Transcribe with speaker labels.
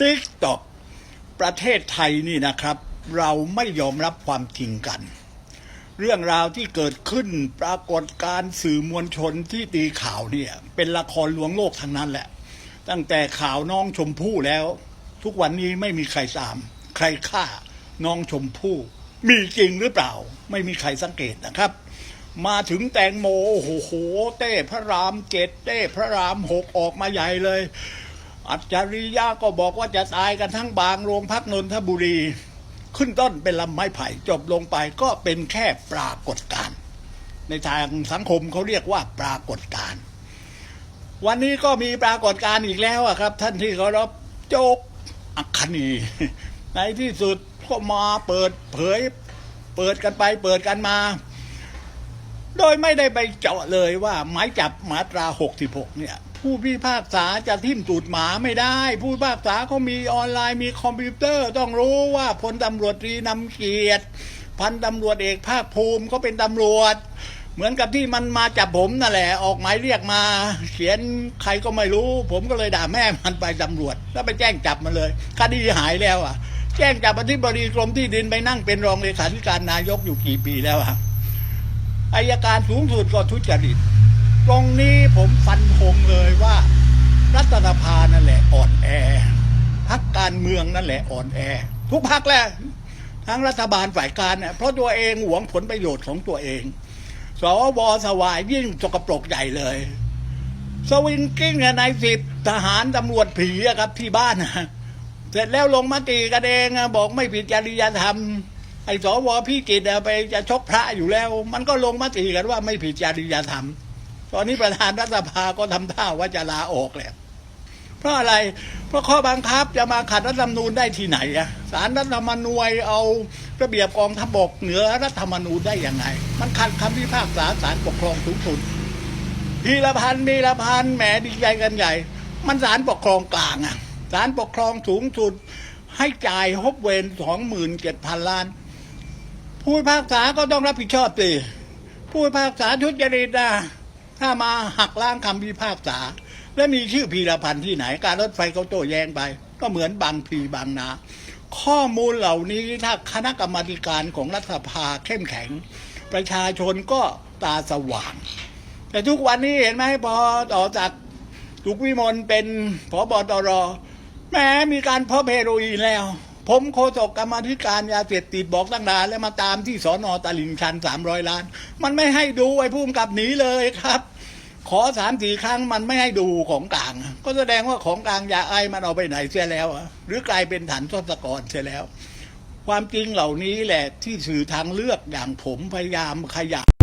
Speaker 1: ติ๊กตอกประเทศไทยนี่นะครับ เราไม่ยอมรับความจริงกัน เรื่องราวที่เกิดขึ้นปรากฏการณ์สื่อมวลชนที่ตีข่าวเนี่ย เป็นละครลวงโลกทั้งนั้นแหละ ตั้งแต่ข่าวน้องชมพู่แล้ว ทุกวันนี้ไม่มีใครตาม ใครฆ่าน้องชมพู่มีจริงหรือเปล่า ไม่มีใครสังเกตนะครับ มาถึงแตงโมโอ้โหเต้พระรามเจ็ดเต้พระรามหกออกมาใหญ่เลย อัจฉริยะก็บอกว่าจะตายกันทั้งบางโรงพักนนทบุรี ขึ้นต้นเป็นลำไม้ไผ่จบลงไปก็เป็นแค่ปรากฏการณ์ในทางสังคมเขาเรียกว่าปรากฏการณ์วันนี้ก็มีปรากฏการณ์อีกแล้วครับ ท่านที่เคารพโจกอัคคณีในที่สุดก็มาเปิดเผย เปิดกันไปเปิดกันมา โดยไม่ได้ไปเจาะเลยว่าหมายจับมาตรา 66 เนี่ย ผู้พิพากษาจะทิ่มตูดหมาไม่ได้ ผู้พิพากษาเขามีออนไลน์มีคอมพิวเตอร์ ต้องรู้ว่าพลตำรวจตรีนำเกียรติ พันตำรวจเอกภาคภูมิเขาเป็นตำรวจ เหมือนกับที่มันมาจับผมนั่นแหละ ออกหมายเรียกมา เขียนใครก็ไม่รู้ ผมก็เลยด่าแม่มันไปตำรวจ แล้วไปแจ้งจับมันเลยคดีหายแล้วอะ แจ้งจับอธิบดีกรมที่ดินไปนั่งเป็นรองเลขาธิการนายกอยู่กี่ปีแล้วอะอายการสูงสุดก็ทุจริต ตรงนี้ผมฟันธงเลยว่า รัฐสภานั่นแหละอ่อนแอพักการเมืองนั่นแหละอ่อนแอ ทุกพักแหละทั้งรัฐบาลฝ่ายการเนี่ยเพราะตัวเองหวงผลประโยชน์ของตัวเอง สวสวายยิ่งสกปรกใหญ่เลย สวิงกิ้งนายสิบทหารตำรวจผีอะครับที่บ้านนะเสร็จแล้วลงมติกันเองบอกไม่ผิดจริยธรรม ไอ้สวพี่กิตไปจะชกพระอยู่แล้ว มันก็ลงมติกันว่าไม่ผิดจริยธรรม ตอนนี้ประธานรัฐสภาก็ทำท่าว่าจะลาออกแหล้วเพราะอะไร เพราะข้อบังคับจะมาขัดรัฐธรรมนูญได้ที่ไหนอะสารรัฐธรรมนูญเอาระเบียบกองทัพบกเหนือรัฐธรรมนูญได้ยังไง มันขัดคำพิพากษาศาลปกครองสูงสุดพีละพันพีละพันแหมดีใจกันใหญ่ มันศาลปกครองกลางอะศาลปกครองสูงสุด ให้จ่ายฮบเวนสองหมื่นเจ็ดพันล้าน ผู้พิพากษาก็ต้องรับผิดชอบสิผู้พิพากษาทุจริตนะ ถ้ามาหักล้างคำพิพากษา และมีชื่อพีรพันธ์ที่ไหน การรถไฟเขาโต้แย้งไป ก็เหมือนบางพีบางนา ข้อมูลเหล่านี้ถ้าคณะกรรมการของรัฐสภาเข้มแข็ง ประชาชนก็ตาสว่าง แต่ทุกวันนี้เห็นไหมพอต่อจากสุกวิมลเป็นผบตรแม้มีการพบเฮโรอีนแล้ว ผมโฆษกกรรมธิการยาเสพติดบอกตั้งนานแล้วมาตามที่สอนอตลิ่งชันสามร้อยล้าน มันไม่ให้ดูไอ้ผู้กำกับหนีเลยครับ ขอสามสี่ครั้งมันไม่ให้ดูของกลาง ก็แสดงว่าของกลางยาไอมันเอาไปไหนเสียแล้ว หรือกลายเป็นฐานทศกรเสียแล้ว ความจริงเหล่านี้แหละที่สื่อทางเลือกอย่างผมพยายามขยาย